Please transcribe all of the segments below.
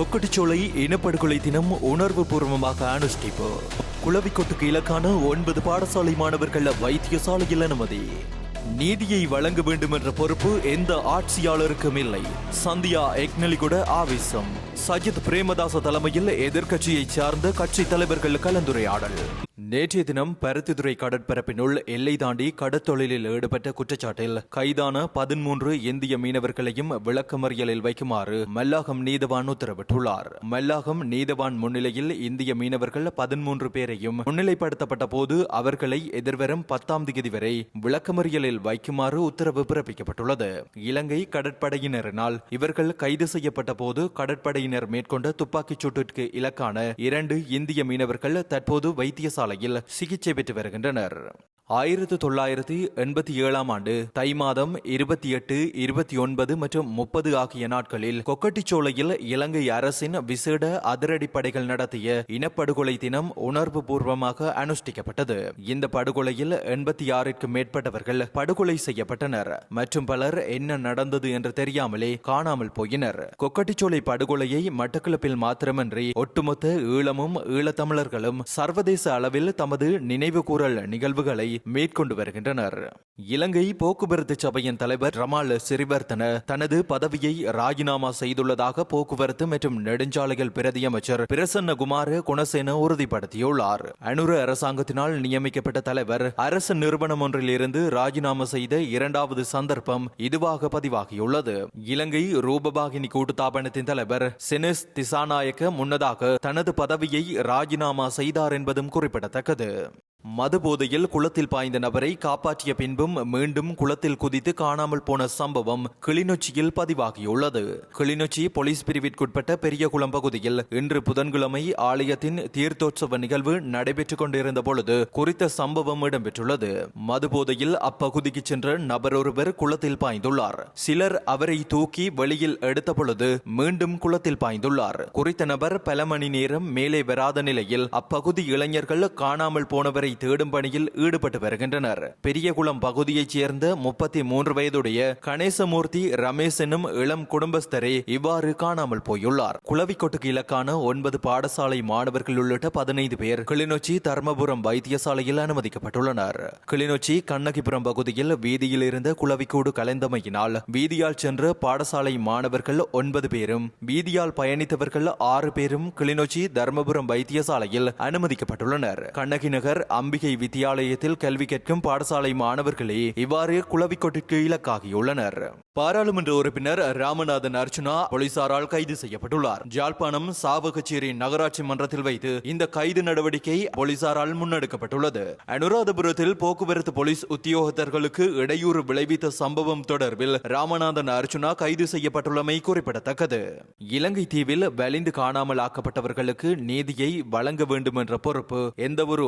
கொக்கட்டுச்சோலை இனப்படுகொலை தினம் உணர்வு பூர்வமாக அனுஷ்டிப்பு. குளவிக்கொட்டுக்கு இலக்கான ஒன்பது பாடசாலை மாணவர்கள் வைத்தியசாலையில் அனுமதி. நீதியை வழங்க வேண்டும் என்ற பொறுப்பு எந்த ஆட்சியாளருக்கும் இல்லை. சந்தியா எக்னலிகுட ஆவேசம். சஜித் பிரேமதாச தலைமையில் எதிர்க்கட்சியைச் சார்ந்த கட்சி தலைவர்கள் கலந்துரையாடல். நேற்றைய தினம் பருத்தித்துறை கடற்பரப்பினுள் எல்லை தாண்டி கடற்தொழிலில் ஈடுபட்ட குற்றச்சாட்டில் கைதான பதிமூன்று இந்திய மீனவர்களையும் விளக்கமறியலில் வைக்குமாறு மல்லாகம் நீதவான் உத்தரவிட்டுள்ளார். மல்லாகம் நீதவான் முன்னிலையில் இந்திய மீனவர்கள் பதிமூன்று பேரையும் முன்னிலைப்படுத்தப்பட்ட போது அவர்களை எதிர்வரும் பத்தாம் தேதி வரை விளக்கமறியலில் வைக்குமாறு உத்தரவு பிறப்பிக்கப்பட்டுள்ளது. இலங்கை கடற்படையினரினால் இவர்கள் கைது செய்யப்பட்ட போது கடற்படையினர் மேற்கொண்ட துப்பாக்கிச் சூட்டிற்கு இலக்கான இரண்டு இந்திய மீனவர்கள் தற்போது வைத்தியசாலை வைத்தியசாலையில் சிகிச்சை பெற்று வருகின்றனர். ஆயிரத்து தொள்ளாயிரத்தி எண்பத்தி ஏழாம் ஆண்டு தை மாதம் இருபத்தி எட்டு இருபத்தி ஒன்பது மற்றும் முப்பது ஆகிய நாட்களில் கொக்கட்டிச்சோலையில் இலங்கை அரசின் விசேட அதிரடிப்படைகள் நடத்திய இனப்படுகொலை தினம் உணர்வு பூர்வமாக அனுஷ்டிக்கப்பட்டது. இந்த படுகொலையில் எண்பத்தி ஆறிற்கும் மேற்பட்டவர்கள் படுகொலை செய்யப்பட்டனர். மற்றும் பலர் என்ன நடந்தது என்று தெரியாமலே காணாமல் போயினர். கொக்கட்டிச்சோலை படுகொலையை மட்டக்களப்பில் மாத்திரமின்றி ஒட்டுமொத்த ஈழமும் ஈழத்தமிழர்களும் சர்வதேச அளவில் தமது நினைவுகூரல் நிகழ்வுகளை மேற்கொண்டு வருகின்றனர். இலங்கை போக்குவரத்து சபையின் தலைவர் ரமால் சிறிவர்த்தன தனது பதவியை ராஜினாமா செய்துள்ளதாக போக்குவரத்து மற்றும் நெடுஞ்சாலைகள் பிரதி அமைச்சர் பிரசன்ன குணசேன உறுதிப்படுத்தியுள்ளார். அனுர அரசாங்கத்தினால் நியமிக்கப்பட்ட தலைவர் அரசு நிறுவனம் ஒன்றில் இருந்து ராஜினாமா செய்த இரண்டாவது சந்தர்ப்பம் இதுவாக பதிவாகியுள்ளது. இலங்கை ரூபபாகினி கூட்டுத்தாபனத்தின் தலைவர் செனிஸ் திசாநாயக்க முன்னதாக தனது பதவியை ராஜினாமா செய்தார் என்பதும் குறிப்பிடத்தக்கது. மதுபோதையில் குளத்தில் பாய்ந்த நபரை காப்பாற்றிய பின்பும் மீண்டும் குளத்தில் குதித்து காணாமல் போன சம்பவம் கிளிநொச்சியில் பதிவாகியுள்ளது. கிளிநொச்சி போலீஸ் பிரிவிற்குட்பட்ட பெரியகுளம் பகுதியில் இன்று புதன்கிழமை ஆலயத்தின் தீர்த்தோற்சவ நிகழ்வு நடைபெற்றுக் கொண்டிருந்த பொழுது குறித்த சம்பவம் இடம்பெற்றுள்ளது. மதுபோதையில் அப்பகுதிக்கு சென்ற நபரொருவர் குளத்தில் பாய்ந்துள்ளார். சிலர் அவரை தூக்கி வெளியில் எடுத்த பொழுது மீண்டும் குளத்தில் பாய்ந்துள்ளார். குறித்த நபர் பல மணி நேரம் மேலே வராத நிலையில் அப்பகுதி இளைஞர்கள் காணாமல் போனவரை தேடும் பணியில் ஈடுபட்டு வருகின்றனர். பெரியகுளம் பகுதியைச் சேர்ந்த முப்பத்தி மூன்று வயதுடைய கணேசமூர்த்தி ரமேஷ் எனும் இளம் குடும்பஸ்தரே இவ்வாறு காணாமல் போயுள்ளார். குளவிக்கொட்டுக்கு இலக்கான ஒன்பது பாடசாலை மாணவர்கள் உள்ளிட்ட பதினைந்து பேர் கிளிநொச்சி தர்மபுரம் வைத்தியசாலையில் அனுமதிக்கப்பட்டுள்ளனர். கிளிநொச்சி கண்ணகிபுரம் பகுதியில் வீதியில் இருந்த குளவிக்கூடு கலைந்தமையினால் வீதியால் சென்ற பாடசாலை மாணவர்கள் ஒன்பது பேரும் வீதியால் பயணித்தவர்கள் ஆறு பேரும் கிளிநொச்சி தர்மபுரம் வைத்தியசாலையில் அனுமதிக்கப்பட்டுள்ளனர். கண்ணகி நகர் அம்பிகை வித்தியாலயத்தில் கல்வி கற்கும் பாடசாலை மாணவர்களே இவ்வாறு குளவிக்கொட்டிற்கு இலக்காகியுள்ளனர். பாராளுமன்ற உறுப்பினர் ராமநாதன் அர்ச்சுனா போலீசாரால் கைது செய்யப்பட்டுள்ளார். ஜாழ்ப்பாணம் சாவகச்சேரி நகராட்சி மன்றத்தில் வைத்து இந்த கைது நடவடிக்கை போலீசாரால் முன்னெடுக்கப்பட்டுள்ளது. அனுராதபுரத்தில் போக்குவரத்து போலீஸ் உத்தியோகத்தர்களுக்கு இடையூறு விளைவித்த சம்பவம் தொடர்பில் ராமநாதன் அர்ச்சுனா கைது செய்யப்பட்டுள்ளமை குறிப்பிடத்தக்கது. இலங்கை தீவில் வலிந்து காணாமல் ஆக்கப்பட்டவர்களுக்கு நீதியை வழங்க வேண்டும் என்ற பொறுப்பு எந்தவொரு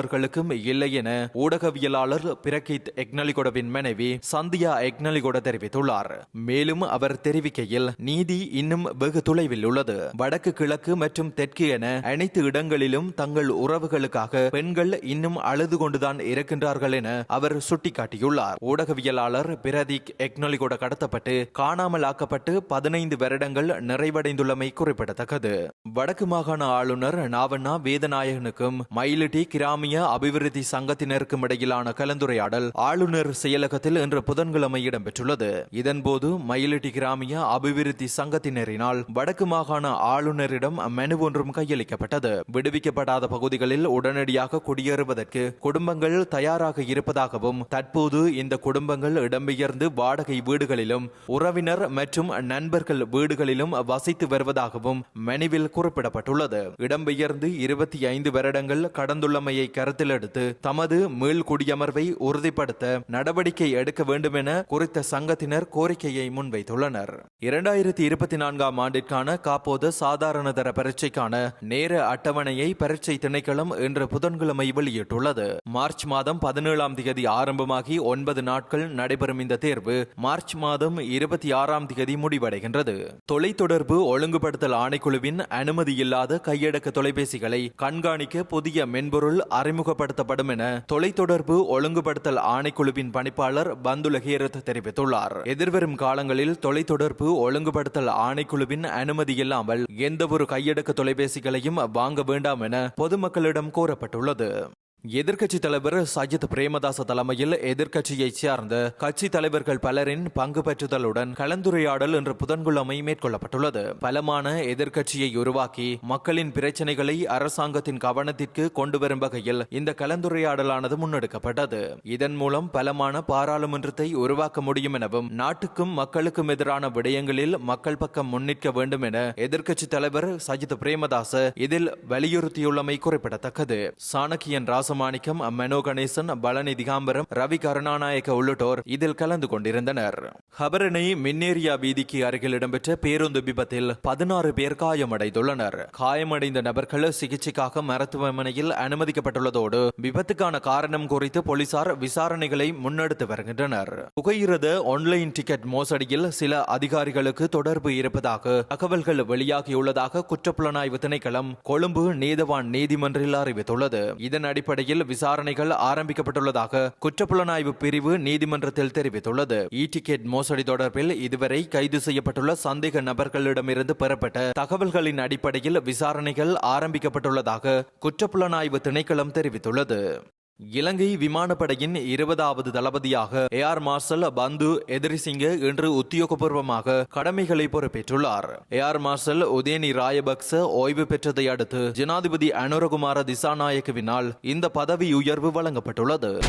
ஆட்சியாளர்களுக்கும் இல்லை என ஊடகவியலாளர் பிரகித் எக்னலிகொடவின் மனைவி சந்தியா எக்னலிகொட தெரிவித்துள்ளார். மேலும் அவர் தெரிவிக்கையில் நீதி இன்னும் வெகு தொலைவில் உள்ளது. வடக்கு கிழக்கு மற்றும் தெற்கு என அனைத்து இடங்களிலும் தங்கள் உறவுகளுக்காக பெண்கள் இன்னும் அழுது கொண்டுதான் இருக்கின்றார்கள் என அவர் சுட்டிக்காட்டியுள்ளார். ஊடகவியலாளர் பிரதீக் எக்னலிகோட கடத்தப்பட்டு காணாமல் ஆக்கப்பட்டு பதினைந்து வருடங்கள் நிறைவடைந்துள்ளமை குறிப்பிடத்தக்கது. வடக்கு மாகாண ஆளுநர் நாவண்ணா வேதநாயகனுக்கும் மயிலிட்டி கிராமிய அபிவிருத்தி சங்கத்தினருக்கும் இடையிலான கலந்துரையாடல் ஆளுநர் செயலகத்தில் இன்று புதன்கிழமை இடம்பெற்றுள்ளது. இதன்போது மயிலிட்டி கிராமிய அபிவிருத்தி சங்கத்தினரினால் வடக்கு மாகாண ஆளுநரிடம் மெனு ஒன்றும் கையளிக்கப்பட்டது. விடுவிக்கப்படாத பகுதிகளில் உடனடியாக குடியேறுவதற்கு குடும்பங்கள் தயாராக இருப்பதாகவும் தற்போது இந்த குடும்பங்கள் இடம்பெயர்ந்து வாடகை வீடுகளிலும் உறவினர் மற்றும் நண்பர்கள் வீடுகளிலும் வசித்து வருவதாகவும் மெனுவில் குறிப்பிடப்பட்டுள்ளது. இடம்பெயர்ந்து இருபத்தி ஐந்து வருடங்கள் கடந்துள்ளமையை கருத்தில் எடுத்து தமது மீள் குடியமர்வை உறுதிப்படுத்த நடவடிக்கை எடுக்க வேண்டும் என குறித்த சங்கத்தினர் கோரிக்கையை முன்வைத்துள்ளனர். இரண்டாயிரத்தி இருபத்தி நான்காம் ஆண்டிற்கான காப்போது சாதாரண தர பரீட்சைக்கான நேர அட்டவணையை பரீட்சை திணைக்களம் இன்று புதன்கிழமை வெளியிட்டுள்ளது. மார்ச் மாதம் பதினேழாம் தேதி ஆரம்பமாகி ஒன்பது நாட்கள் நடைபெறும் இந்த தேர்வு மார்ச் மாதம் இருபத்தி ஆறாம் தேதி முடிவடைகின்றது. தொலைத்தொடர்பு ஒழுங்குபடுத்தல் ஆணைக்குழுவின் அனுமதி இல்லாத கையடக்க தொலைபேசிகளை கண்காணிக்க புதிய மென்பொருள் அறி அறிமுகப்படுத்தப்படும் என தொலைத்தொடர்பு ஒழுங்குபடுத்தல் ஆணைக்குழுவின் பணிப்பாளர் பந்துலஹீரத் தெரிவித்துள்ளார். எதிர்வரும் காலங்களில் தொலைத்தொடர்பு ஒழுங்குபடுத்தல் ஆணைக்குழுவின் அனுமதி இல்லாமல் எந்தவொரு கையடக்க தொலைபேசிகளையும் வாங்க வேண்டாம் என பொதுமக்களிடம் கோரப்பட்டுள்ளது. எதிர்க்கட்சி தலைவர் சஜித் பிரேமதாச தலைமையில் எதிர்க்கட்சியைச் சார்ந்த கட்சி தலைவர்கள் பலரின் பங்கு பெற்றுதலுடன் கலந்துரையாடல் இன்று புதன்கிழமை மேற்கொள்ளப்பட்டுள்ளது. பலமான எதிர்க்கட்சியை உருவாக்கி மக்களின் பிரச்சனைகளை அரசாங்கத்தின் கவனத்திற்கு கொண்டு வரும் வகையில் இந்த கலந்துரையாடலானது முன்னெடுக்கப்பட்டது. இதன் மூலம் பலமான பாராளுமன்றத்தை உருவாக்க முடியும் எனவும் நாட்டுக்கும் மக்களுக்கும் எதிரான விடயங்களில் மக்கள் பக்கம் முன்னிற்க வேண்டும் என எதிர்க்கட்சி தலைவர் சஜித் பிரேமதாச இதில் வலியுறுத்தியுள்ளமை குறிப்பிடத்தக்கது. சாணக்கியன் ராசமாணிக்கம் மெனோ கணேசன் பழனி திகாம்பரம் ரவி கருணாநாயக்க உள்ளிட்டோர் இதில் கலந்து கொண்டிருந்தனர். ஹபரணி மின்னேரியா வீதிக்கு அருகில் இடம்பெற்ற பேருந்து விபத்தில் பதினாறு பேர் காயமடைந்துள்ளனர். காயமடைந்த நபர்கள் சிகிச்சைக்காக மருத்துவமனையில் அனுமதிக்கப்பட்டுள்ளதோடு விபத்துக்கான காரணம் குறித்து போலீசார் விசாரணைகளை முன்னெடுத்து வருகின்றனர். புகையிரத ஆன்லைன் டிக்கெட் மோசடியில் சில அதிகாரிகளுக்கு தொடர்பு இருப்பதாக தகவல்கள் வெளியாகியுள்ளதாக குற்றப்புலனாய்வு திணைக்களம் கொழும்பு நீதவான் நீதிமன்றில் அறிவித்துள்ளது. இதன் அடிப்படையில் விசாரணைகள் ஆரம்பிக்கப்பட்டுள்ளதாக குற்றப்புலனாய்வு பிரிவு நீதிமன்றத்தில் தெரிவித்துள்ளது. E இ டிக்கெட் மோசடி தொடர்பில் இதுவரை கைது செய்யப்பட்டுள்ள சந்தேக நபர்களிடமிருந்து பெறப்பட்ட தகவல்களின் அடிப்படையில் விசாரணைகள் ஆரம்பிக்கப்பட்டுள்ளதாக குற்றப்புலனாய்வு திணைக்களம் தெரிவித்துள்ளது. இலங்கை விமானப்படையின் இருபதாவது தளபதியாக ஏஆர் மார்ஷல் பந்து எதிரிசிங்க இன்று உத்தியோகபூர்வமாக கடமைகளை பொறுப்பேற்றுள்ளார். ஏஆர் மார்ஷல் உதயனி ராயபக்ச ஓய்வு பெற்றதை அடுத்து ஜனாதிபதி அனுரகுமார திசாநாயக்கவினால் இந்த பதவி உயர்வு வழங்கப்பட்டுள்ளது.